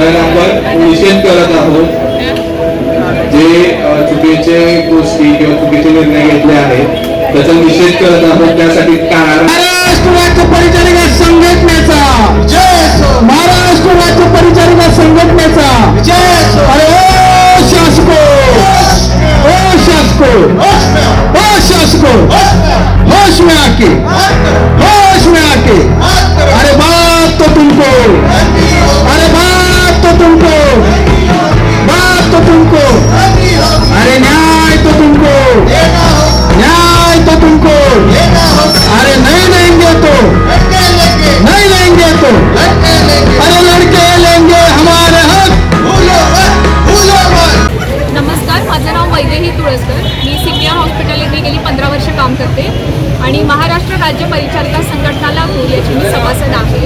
तर आपण निषेध करत आहोत. जे चुकीचे गोष्टी किंवा चुकीचे निर्णय घेतले आहेत त्याचा निषेध करत आहोत. त्यासाठी कारण महाराष्ट्र राज्य परिचारिका संघटनेचा. महाराष्ट्र राज्य परिचारिका संघटनेचा. शासको. ओ शासको. ओ शासको. होश में आके होश में मी सिनियर हॉस्पिटल इथे गेली पंधरा वर्ष काम करते आणि महाराष्ट्र राज्य परिचारिका संघटनाला याची मी सभासद आहे.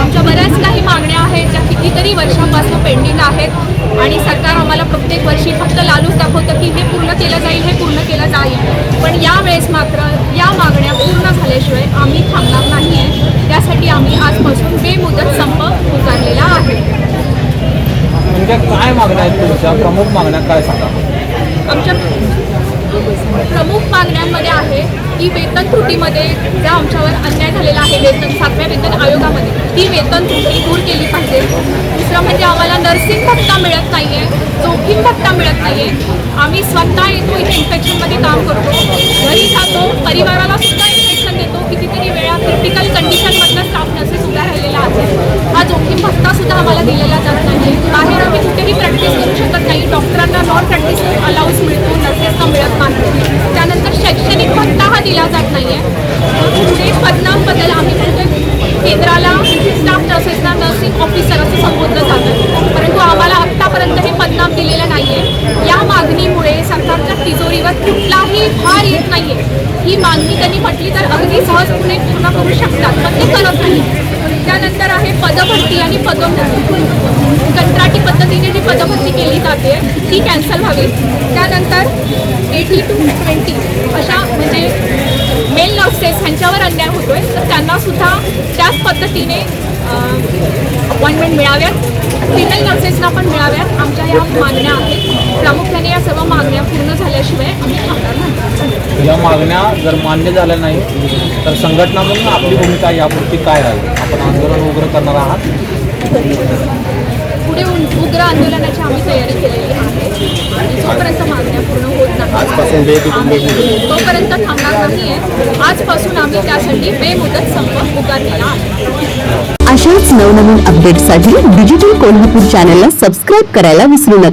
आमच्या बऱ्याच काही मागण्या आहेत ज्या कितीतरी वर्षांपासून पेंडिंग आहेत आणि सरकार आम्हाला प्रत्येक वर्षी फक्त लालूच दाखवतं की हे पूर्ण केलं जाईल हे पूर्ण केलं जाईल. पण यावेळेस मात्र या मागण्या पूर्ण झाल्याशिवाय आम्ही थांबणार नाही. आहे त्यासाठी आम्ही आजपासून बेमुदत संप पुकारलेला आहे. म्हणजे काय मागण्या आहेत तुमच्या? प्रमुख मागण्या काय सांगा आमच्या प्रमुख मागण्यांमध्ये आहे की वेतन त्रुटीमध्ये ज्या आमच्यावर अन्याय झालेला आहे वेतन सातव्या वेतन आयोगामध्ये ती वेतन त्रुटी दूर केली पाहिजे. दुसरं म्हणजे आम्हाला नर्सिंग भत्ता मिळत नाही आहे जोखीम भत्ता मिळत नाही आहे आम्ही स्वतः येतो इथे इन्फेक्शनमध्ये काम करतो. घरी जातो परिवाराला सुद्धा इन्फेक्शन देतो. कितीतरी वेळा क्रिटिकल कंडिशनमधला स्टाफ नर्सेस उभ्या राहिलेला आहे हा जोखीम भत्ता सुद्धा आम्हाला दिलेला जात नाही बाहेर आम्ही कुठेही प्रॅक्टिस करू शकत नाही. डॉक्टरांना नॉन प्रॅक्टिस अलाउज मिळतो नर्सेसना मिळत नाही त्यानंतर शैक्षणिक भत्ता हा दिला जात नाही आहे पुढे बदल आम्ही म्हणतोय केंद्राला स्टाफ नर्सेसना नर्सिंग ऑफिसर असं संबोधलं जातं. परंतु आम्हाला आत्तापर्यंत हे पदनाम दिलेलं नाही आहे या मागणीमुळे सरकारच्या तिजोरीवर कुठलाही भार येत नाही आहे ही मागणी त्यांनी म्हटली तर अगदी सहजपणे पूर्ण करू शकतात पण ते करत नाही. त्यानंतर आहे पदभरती आणि पदोन्नती. कंत्राटी पद्धतीने जी पदभरती केली जाते ती कॅन्सल व्हावी. त्यानंतर एटी टू ट्वेंटी अशा म्हणजे नर्सेस ह्यांच्यावर अन्याय होतोय तर त्यांना सुद्धा त्याच पद्धतीने अपॉइंटमेंट मिळाव्यात. फिमेल नर्सेसना पण मिळाव्यात. आमच्या या मागण्या आहेत. प्रामुख्याने या सर्व मागण्या पूर्ण झाल्याशिवाय आम्ही थांबणार नाही. या मागण्या जर मान्य झाल्या नाही तर संघटना म्हणून आपली भूमिका यापुरती काय राहील? आपण आंदोलन उग्र करणार आहात? पुढे उग्र आंदोलनाची आम्ही तयारी केलेली आहे. आणि जोपर्यंत मागण्या पूर्ण आम्ही तोपर्यंत थांबणार नाही आहे आजपासून आम्ही त्यासाठी बेमुदत संप पुकारलेला आहे. अशाच नवनवीन अपडेटसाठी डिजिटल कोल्हापूर चॅनलला सबस्क्राईब करायला विसरू नका.